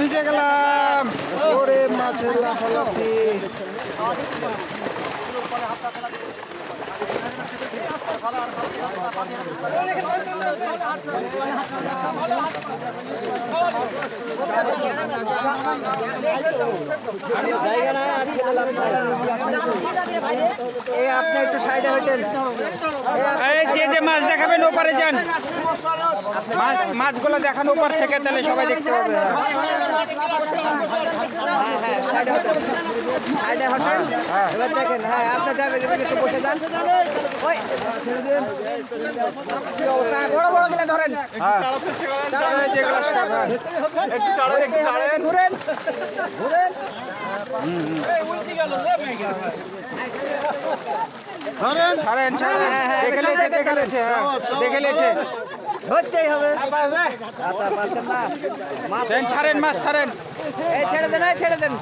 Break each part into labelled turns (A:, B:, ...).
A: ভিজে গেলাম। ওরে মাছের লাফালাফি।
B: জায়গা নাই আর খেলে লাভ নাই। এই আপনি একটু সাইডে হইতেন।
A: এই যে যে মাছ দেখাবেন ওপারে যান। মাছ মাছগুলো দেখান ওপার থেকে তাহলে সবাই দেখতে পাবে।
B: হ্যাঁ হ্যাঁ সাইডে হটেন সাইডে হটেন এবার দেখেন হ্যাঁ আপনি যাবেন একটু বসে যান। ওই ছেড়ে দিন। কি অবস্থা? বড় বড় গেলে ধরেন।
A: হ্যাঁ।
B: ঘুরেন ঘুরেন
A: ছাড়েন ছাড়েন। দেখে লেছে দেখে লেছে হ্যাঁ দেখে লেছে
B: ধরতেই হবে। পাচ্ছেন না। মাছ
A: দেন ছাড়েন মাছ ছাড়েন।
B: এই ছেড়ে দেন এই ছেড়ে দেন।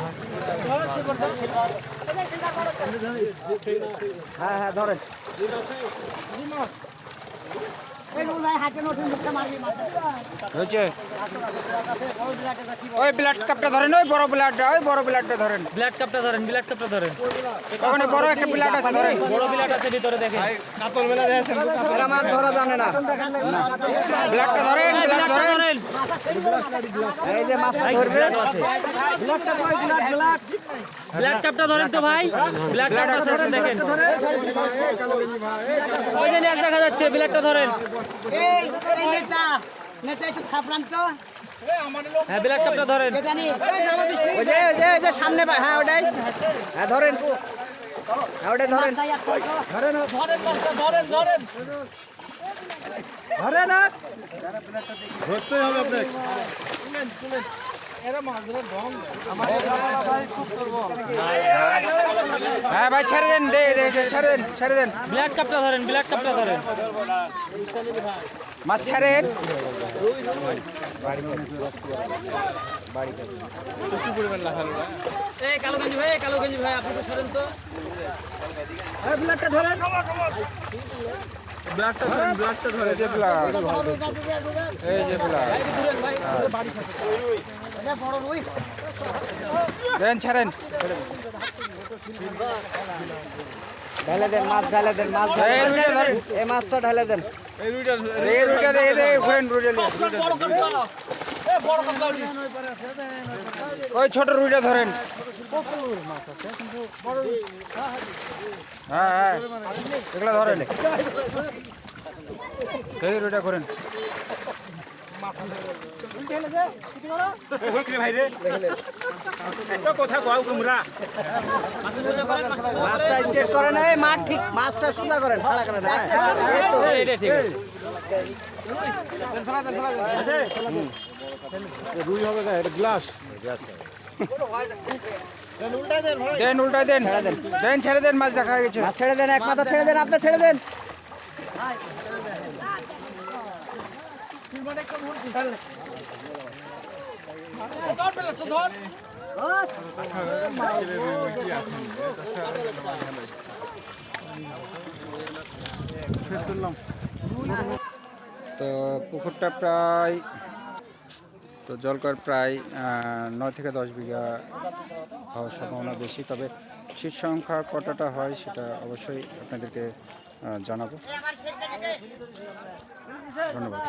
B: হ্যাঁ হ্যাঁ ধরেন।
A: হয়েছে? ওই ব্লাড কাপটা ধরেন ওই বড় ব্লাডটা ওই বড় ব্লাডটা ধরেন।
C: ব্ল্যাক কাপটা ধরেন ব্ল্যাক কাপটা ধরেন।
A: ওখানে বড় একটা ব্লাড আছে ধরেন।
C: বড় বিলাট আছে ভিতরে দেখেন। কাপড় মেলা দেখেন
B: ধরা জানে না।
A: ব্লাডটা ধরেন ব্লাড ধরেন।
B: এই যে মাছটা ধরবে
C: ব্ল্যাক ধরেন তো ভাই। দেখেন। ওই যে দেখা যাচ্ছে ব্ল্যাকটা ধরেন।
D: এই এই নেতা নেতা একটু সাপ্রান্ত
C: হ্যাঁ ব্ল্যাক কাপটা ধরেন।
B: ওই যে ওই যে ওই যে সামনে হ্যাঁ ওটাই। হ্যাঁ ধরেন। হ্যাঁ ওটাই ধরেন। ধরে না।
A: হ্যাঁ ভাই ছেড়ে দেন দে দে দে, ছেড়ে দেন ছেড়ে দেন।
C: ব্ল্যাক কাপটা ধরেন ব্ল্যাক কাপটা ধরেন।
A: মাছ ছাড়েন
C: এই ভাই কালোগঞ্জি ভাই আপনি তো সরেন তো।
B: ব্লাডটা ধরেন
A: এই যে ব্লাড এই যে ব্লাড দেন ছাড়েন
B: ঢেলে দেন মাছ ঢেলে দেন মাছ ঢেলে
A: এই রুইটা ধরেন
B: এই মাছটা ঢেলে দেন
A: এই রুইটা দে দে ঘুরেন রুইটা নিয়ে। ওই ছোট রুইটা ধরেন হ্যাঁ হ্যাঁ। এগুলো ধরেন এই রুইটা করেন।
B: মাছটা স্ট্রেট করেন এই মাছ ঠিক মাছটা সোজা করেন হ্যাঁ। এই তো।
C: এটা ঠিক আছে।
A: দেন উল্টাই দেন দেন ছেড়ে দেন মাছ দেখা গেছে।
B: মাছ ছেড়ে দেন এক মাথা ছেড়ে দেন আপনি ছেড়ে দেন।
A: তো পুকুরটা প্রায় তো জলকর প্রায় নয় থেকে দশ বিঘা হওয়ার সম্ভাবনা বেশি। তবে শীত সংখ্যা কটাটা হয় সেটা অবশ্যই আপনাদেরকে জানাব। ধন্যবাদ।